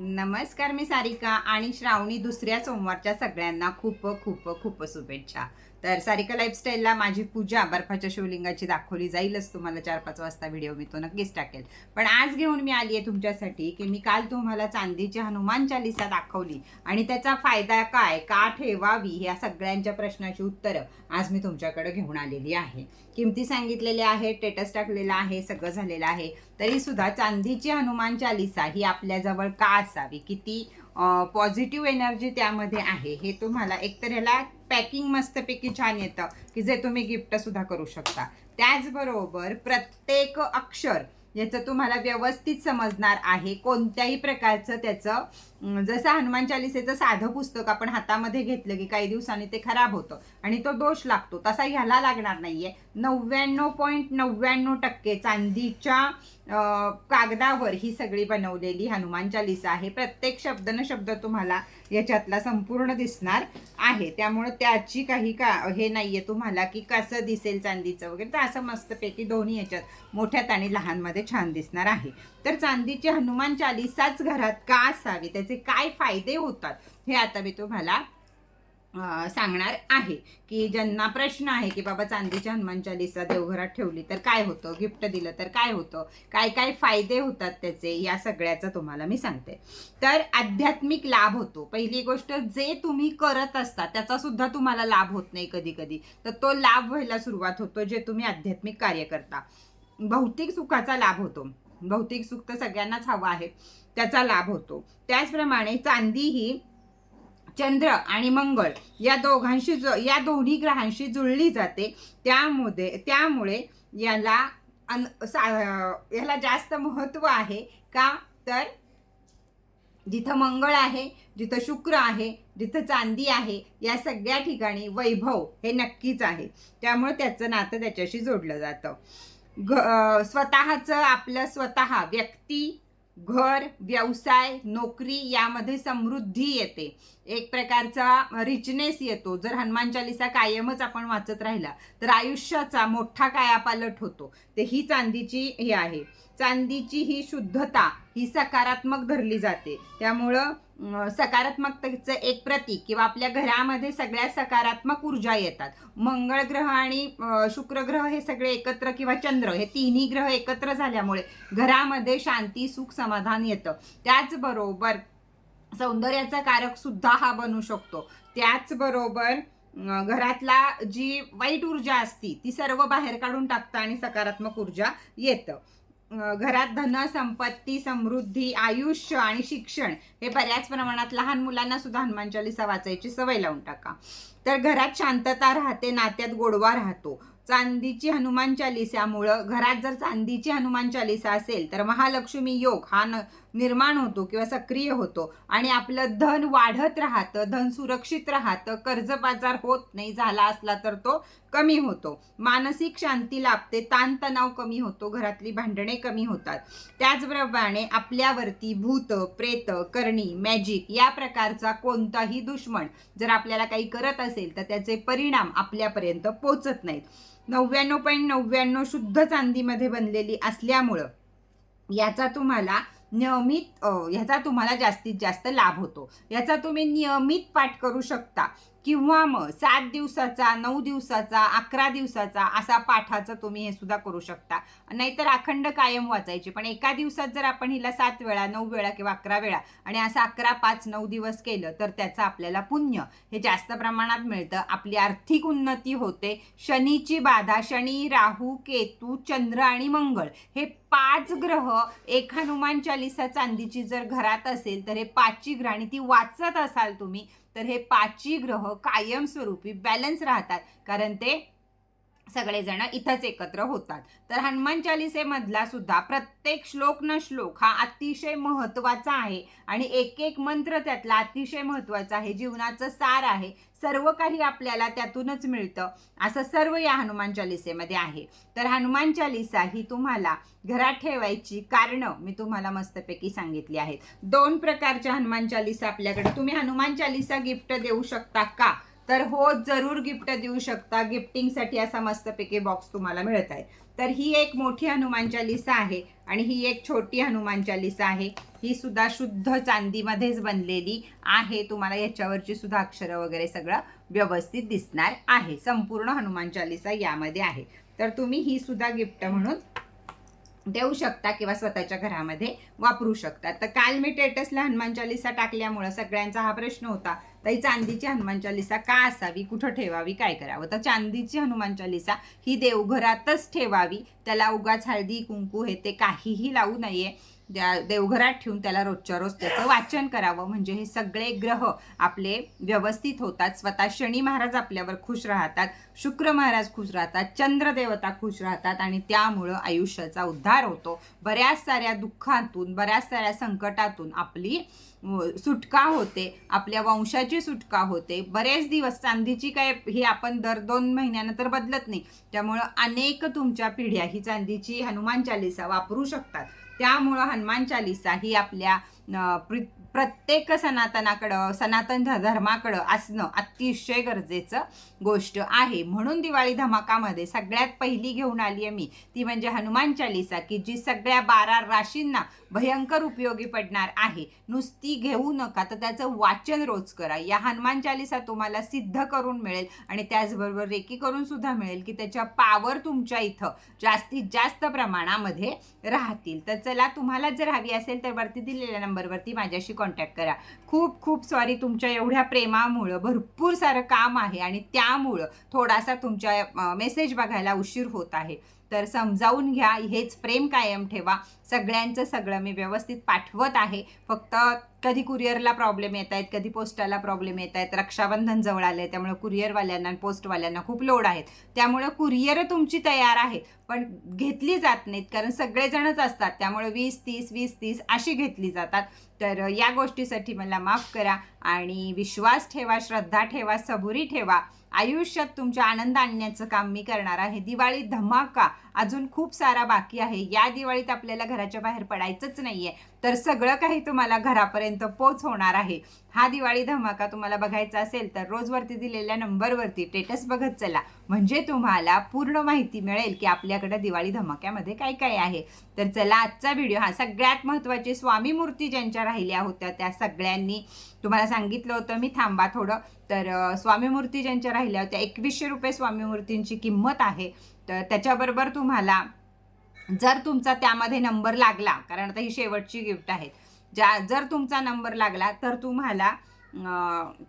नमस्कार मी सारिका आणि श्रावणी दुसऱ्या सोमवारच्या सगळ्यांना खूप खूप खूप शुभेच्छा. तर सारिका लाईफस्टाईलला माझी पूजा बर्फाच्या शिवलिंगाची दाखवली जाईलच. तुम्हाला चार पाच वाजता व्हिडिओ मी तो नक्कीच टाकेल. पण आज घेऊन मी आली आहे तुमच्यासाठी की मी काल तुम्हाला चांदीची हनुमान चालिसा दाखवली. आणि त्याचा फायदा काय? का ठेवावी? या सगळ्यांच्या प्रश्नाची उत्तरं आज मी तुमच्याकडे घेऊन आलेली आहे. किमती सांगितलेल्या आहे टेटस टाकलेला आहे सगळं झालेलं आहे. तरीसुद्धा चांदीची हनुमान चालिसा ही आपल्याजवळ का असावी? किती पॉझिटिव्ह एनर्जी त्यामध्ये आहे हे तुम्हाला एकतर ह्याला पॅकिंग मस्तपैकी छान येतं की जे तुम्ही गिफ्ट सुद्धा करू शकता. त्याचबरोबर प्रत्येक अक्षर याचं तुम्हाला व्यवस्थित समजणार आहे. कोणत्याही प्रकारचं त्याचं जसं हनुमान चालिसेचं साधं पुस्तक आपण हातामध्ये घेतलं की काही दिवसांनी ते खराब होतं आणि तो दोष लागतो तसा ह्याला लागणार नाही आहे नव्याण्णव पॉईंट नव्याण्णव टक्के चांदीच्या कागदावर ही सगळी बनवलेली हनुमान चालिसा आहे. प्रत्येक शब्द न शब्द तुम्हाला याच्यातला संपूर्ण दिसणार आहे. त्यामुळे त्याची काही का हे नाही आहे तुम्हाला की कसं दिसेल चांदीचं वगैरे. तर असं मस्तपैकी दोन्ही याच्यात मोठ्यात आणि लहानमध्ये छान दिसणार आहे. तर चांदीची हनुमान चालिसाच घरात का असावी? त्याचं काय फायदे होतात हे आता मी तुम्हाला सांगणार आहे. की ज्यांना प्रश्न आहे की बाबा चांदीच्या हनुमान चालिसा देवघरात ठेवली तर काय होतं गिफ्ट दिलं तर काय होतं काय काय फायदे होतात त्याचे या सगळ्याचं तुम्हाला मी सांगते. तर आध्यात्मिक लाभ होतो. पहिली गोष्ट जे तुम्ही करत असता त्याचा सुद्धा तुम्हाला लाभ होत नाही कधी कधी तर तो लाभ व्हायला सुरुवात होतो जे तुम्ही आध्यात्मिक कार्य करता. भौतिक सुखाचा लाभ होतो. भौतिक सुख तर सगळ्यांनाच हवं आहे. त्याचा लाभ होतो. त्याचप्रमाणे चांदी ही चंद्र आणि मंगळ या दोघांशी जो या दोन्ही ग्रहांशी जुळली जाते. त्यामुळे त्यामुळे याला अन सा- याला जास्त महत्त्व आहे का? तर जिथं मंगळ आहे जिथं शुक्र आहे जिथं चांदी आहे या सगळ्या ठिकाणी वैभव हे नक्कीच आहे. त्यामुळे त्याचं नातं त्याच्याशी जोडलं जातं. घ स्वतःचं आपलं स्वतः व्यक्ती घर व्यवसाय नोकरी यामध्ये समृद्धी येते. एक प्रकारचा रिचनेस येतो. जर हनुमान चालिसा कायमच आपण वाचत राहिला तर आयुष्याचा मोठा कायापालट होतो. ते ही चांदीची हे आहे. चांदीची ही शुद्धता ही सकारात्मक धरली जाते. त्यामुळं सकारात्मकतेचं एक प्रतीक किंवा आपल्या घरामध्ये सगळ्या सकारात्मक ऊर्जा येतात. मंगळ ग्रह आणि शुक्र ग्रह हे सगळे एकत्र किंवा चंद्र हे तिन्ही ग्रह एकत्र झाल्यामुळे घरामध्ये शांती सुख समाधान येतं. त्याचबरोबर सौंदर्याचा कारक सुद्धा हा बनू शकतो. त्याचबरोबर घरातला जी वाईट ऊर्जा असती ती सर्व बाहेर काढून टाकतं आणि सकारात्मक ऊर्जा येतं. घरात धन संपत्ती समृद्धी आयुष्य आणि शिक्षण हे बऱ्याच प्रमाणात लहान मुलांना सुद्धा हनुमान चालिसा वाचायची सवय लावून टाका. तर घरात शांतता राहते नात्यात गोडवा राहतो. चांदीची हनुमान चालिसामुळं घरात जर चांदीची हनुमान चालिसा असेल तर महालक्ष्मी योग हा न निर्माण होतो किंवा सक्रिय होतो. आणि आपलं धन वाढत राहतं धन सुरक्षित राहतं कर्जबाजार होत नाही झाला असला तर तो कमी होतो. मानसिक शांती लाभते ताणतणाव कमी होतो घरातली भांडणे कमी होतात. त्याचप्रमाणे आपल्यावरती भूत प्रेत करणी मॅजिक या प्रकारचा कोणताही दुश्मन जर आपल्याला काही करत असेल तर त्याचे परिणाम आपल्यापर्यंत पोचत नाहीत. नव्याण्णव पॉईंट नव्याण्णव शुद्ध चांदीमध्ये बनलेली असल्यामुळं याचा तुम्हाला नियमित ह्याचा तुम्हाला जास्तीत जास्त लाभ होतो. याचा तुम्ही नियमित पाठ करू शकता. किंवा मग सात दिवसाचा नऊ दिवसाचा अकरा दिवसाचा असा पाठाचा तुम्ही हे सुद्धा करू शकता. नाहीतर अखंड कायम वाचायची. पण एका दिवसात जर आपण हिला सात वेळा नऊ वेळा किंवा अकरा वेळा आणि असं अकरा पाच नऊ दिवस केलं तर त्याचं आपल्याला पुण्य हे जास्त प्रमाणात मिळतं. आपली आर्थिक उन्नती होते. शनीची बाधा शनी राहू केतू चंद्र आणि मंगळ हे पाच ग्रह एक हनुमान चालिसा चांदीची जर घरात असेल तर हे पाचची ग्रह आणि ती वाचत असाल तुम्ही तर हे पाचही ग्रह कायमस्वरूपी बॅलन्स राहतात. कारण ते सगळेजण इथंच एकत्र होतात. तर हनुमान चालिसेमधला सुद्धा प्रत्येक श्लोक न श्लोक हा अतिशय महत्त्वाचा आहे. आणि एक एक मंत्र त्यातला अतिशय महत्त्वाचा आहे. जीवनाचं सार आहे. सर्व काही आपल्याला त्यातूनच मिळतं. असं सर्व या हनुमान चालिसेमध्ये आहे. तर हनुमान चालिसा ही तुम्हाला घरात ठेवायची कारणं मी तुम्हाला मस्तपैकी सांगितली आहेत. दोन प्रकारच्या हनुमान चालिसा आपल्याकडे. तुम्ही हनुमान चालिसा गिफ्ट देऊ शकता का? तर हो जरूर गिफ्ट देऊ शकता. गिफ्टिंगसाठी असा मस्तपैकी बॉक्स तुम्हाला मिळत आहे. तर ही एक मोठी हनुमान चालिसा आहे आणि ही एक छोटी हनुमान चालिसा आहे. ही सुद्धा शुद्ध चांदीमध्येच बनलेली आहे. तुम्हाला याच्यावरची सुद्धा अक्षरं वगैरे सगळं व्यवस्थित दिसणार आहे. संपूर्ण हनुमान चालिसा यामध्ये आहे. तर तुम्ही ही सुद्धा गिफ्ट म्हणून देऊ शकता किंवा स्वतःच्या घरामध्ये वापरू शकता. तर काल मी टेटसला हनुमान चालिसा टाकल्यामुळं सगळ्यांचा हा प्रश्न होता. ताई चांदीची हनुमान चालिसा का असावी? कुठं ठेवावी? काय करावं? तर चांदीची हनुमान चालिसा ही देवघरातच ठेवावी. त्याला उगाच हळदी कुंकू हे ते काहीही लावू नये. त्या देवघरात ठेवून त्याला रोजच्या रोज त्याचं वाचन करावं. म्हणजे हे सगळे ग्रह आपले व्यवस्थित होतात. स्वतः शनी महाराज आपल्यावर खुश राहतात. शुक्र महाराज खुश राहतात. चंद्रदेवता खुश राहतात. आणि त्यामुळं आयुष्याचा उद्धार होतो. बऱ्याच साऱ्या दुःखातून बऱ्याच साऱ्या संकटातून आपली सुटका होते आपल्या वंशाची सुटका होते. बरेच दिवस चांदीची काय ही आपण दर दोन महिन्यानंतर बदलत नाही. त्यामुळं अनेक तुमच्या पिढ्या ही चांदीची हनुमान चालिसा वापरू शकतात. त्यामुळं हनुमान चालिसा ही आपल्या अ, प्रि- प्रत्येक सनातनाकडं सनातन धर्माकडं असणं अतिशय गरजेचं गोष्ट आहे. म्हणून दिवाळी धमाकामध्ये सगळ्यात पहिली घेऊन आली आहे मी. ती म्हणजे हनुमान चालिसा की जी सगळ्या बारा राशींना भयंकर उपयोगी पडणार आहे. नुसती घेऊ नका तर त्याचं वाचन रोज करा. या हनुमान चालिसा तुम्हाला सिद्ध करून मिळेल आणि त्याचबरोबर रेकी करून सुद्धा मिळेल की त्याच्या पावर तुमच्या इथं जास्तीत जास्त प्रमाणामध्ये राहतील. तर चला तुम्हाला जर हवी असेल तर वरती दिलेल्या नंबरवरती माझ्याशी कॉन्टॅक्ट कॉन्टॅक्ट करा. खूप खूप सॉरी तुमच्या एवढ्या प्रेमामुळं भरपूर सारं काम आहे आणि त्यामुळं थोडासा तुमच्या मेसेज बघायला उशीर होत आहे. तर समजावून घ्या हेच प्रेम कायम ठेवा. सगळ्यांचं सगळं मी व्यवस्थित पाठवत आहे. फक्त कधी कुरिअरला प्रॉब्लेम येत आहेत कधी पोस्टाला प्रॉब्लेम येत आहेत रक्षाबंधन जवळ आले त्यामुळे कुरिअरवाल्यांना पोस्टवाल्यांना खूप लोड आहेत. त्यामुळे कुरिअर तुमची तयार आहे पण घेतली जात नाहीत कारण सगळेजणच असतात. त्यामुळे वीस तीस वीस तीस अशी घेतली जातात. तर या गोष्टीसाठी मला माफ करा आणि विश्वास ठेवा श्रद्धा ठेवा सबुरी ठेवा. आयुष्यात तुमच्या आनंद आणण्याचं काम मी करणार आहे. दिवाळी धमाका. अजून खूप सारा बाकी आहे. या दिवाळीत आपल्याला घराच्या बाहेर पडायचंच नाहीये. तर सगळं काही तुम्हाला घरापर्यंत पोच होणार आहे. हा दिवाळी धमाका तुम्हाला बघायचा असेल तर रोजवरती दिलेल्या नंबरवरती टेटस बघत चला. म्हणजे तुम्हाला पूर्ण माहिती मिळेल की आपल्याकडे दिवाळी धमाक्यामध्ये काय काय आहे. तर चला आजचा व्हिडिओ हा सगळ्यात महत्त्वाची स्वामी मूर्ती ज्यांच्या राहिल्या होत्या त्या सगळ्यांनी तुम्हाला सांगितलं होतं. मी थांबा थोडं. तर स्वामी मूर्ती ज्यांच्या राहिल्या होत्या एकवीसशे रुपये स्वामी मूर्तींची किंमत आहे. तर त्याच्याबरोबर तुम्हाला जर तुमचा त्यामध्ये नंबर लागला कारण आता ही शेवटची गिफ्ट आहे ज्या जर तुमचा नंबर लागला तर तुम्हाला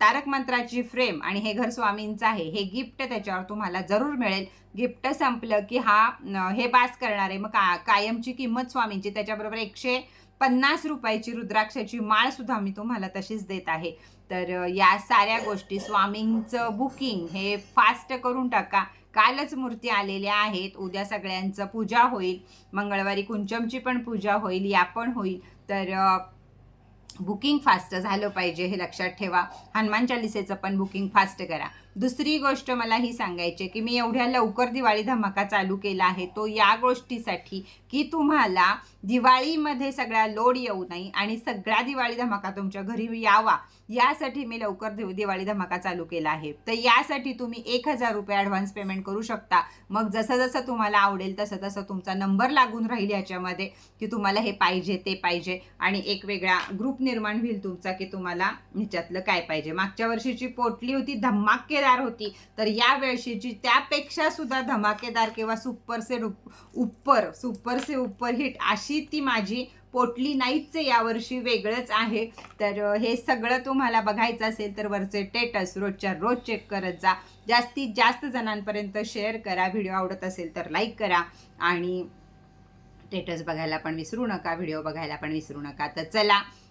तारक मंत्राची फ्रेम आणि हे घर स्वामींचं आहे हे गिफ्ट त्याच्यावर तुम्हाला जरूर मिळेल. गिफ्ट संपलं की हा हे पास करणार आहे मग का कायमची किंमत स्वामींची त्याच्याबरोबर एकशे पन्नास रुपयाची रुद्राक्षाची माळसुद्धा मी तुम्हाला तशीच देत आहे. तर या साऱ्या गोष्टी स्वामींचं बुकिंग हे फास्ट करून टाका. कालच मूर्ती आलेल्या आहेत. उद्या सगळ्यांचं पूजा होईल. मंगळवारी कुंचमची पण पूजा होईल या पण होईल. तर बुकिंग फास्ट झालं पाहिजे हे लक्षात ठेवा. हनुमान चालिसेचं पण बुकिंग फास्ट करा. दुसरी गोष्ट मला ही सांगायची आहे की मी एवढ्या लवकर दिवाळी धमाका चालू केला आहे तो या गोष्टीसाठी की तुम्हाला दिवाळीमध्ये सगळा लोड येऊ नये आणि सगळा दिवाळी धमाका तुमच्या घरी यावा यासाठी मी लवकर दिव दिवाळी धमाका चालू केला आहे. तर यासाठी तुम्ही एक हजार रुपये ॲडव्हान्स पेमेंट करू शकता. मग जसं जसं तुम्हाला आवडेल तसं तसं तुमचा नंबर लागून राहील याच्यामध्ये की तुम्हाला हे पाहिजे ते पाहिजे आणि एक वेगळा ग्रुप निर्माण होईल तुमचा की तुम्हाला ह्याच्यातलं काय पाहिजे? मागच्या वर्षीची पोटली होती धमाकेदार होती. तर या वर्षीची त्यापेक्षा सुद्धा धमाकेदार किंवा सुपर से उप्पर सुपर से उप्पर हिट अशी ती माझी पोटली नाहीच आहे. यावर्षी वेगळंच आहे. तर हे सगळं तुम्हाला बघायचं असेल तर वरचे टेटस रोजच्या रोज चेक करत जा. जास्तीत जास्त जणांपर्यंत शेअर करा. व्हिडिओ आवडत असेल तर लाईक करा. आणि स्टेटस बघायला पण विसरू नका. व्हिडिओ बघायला पण विसरू नका. तर चला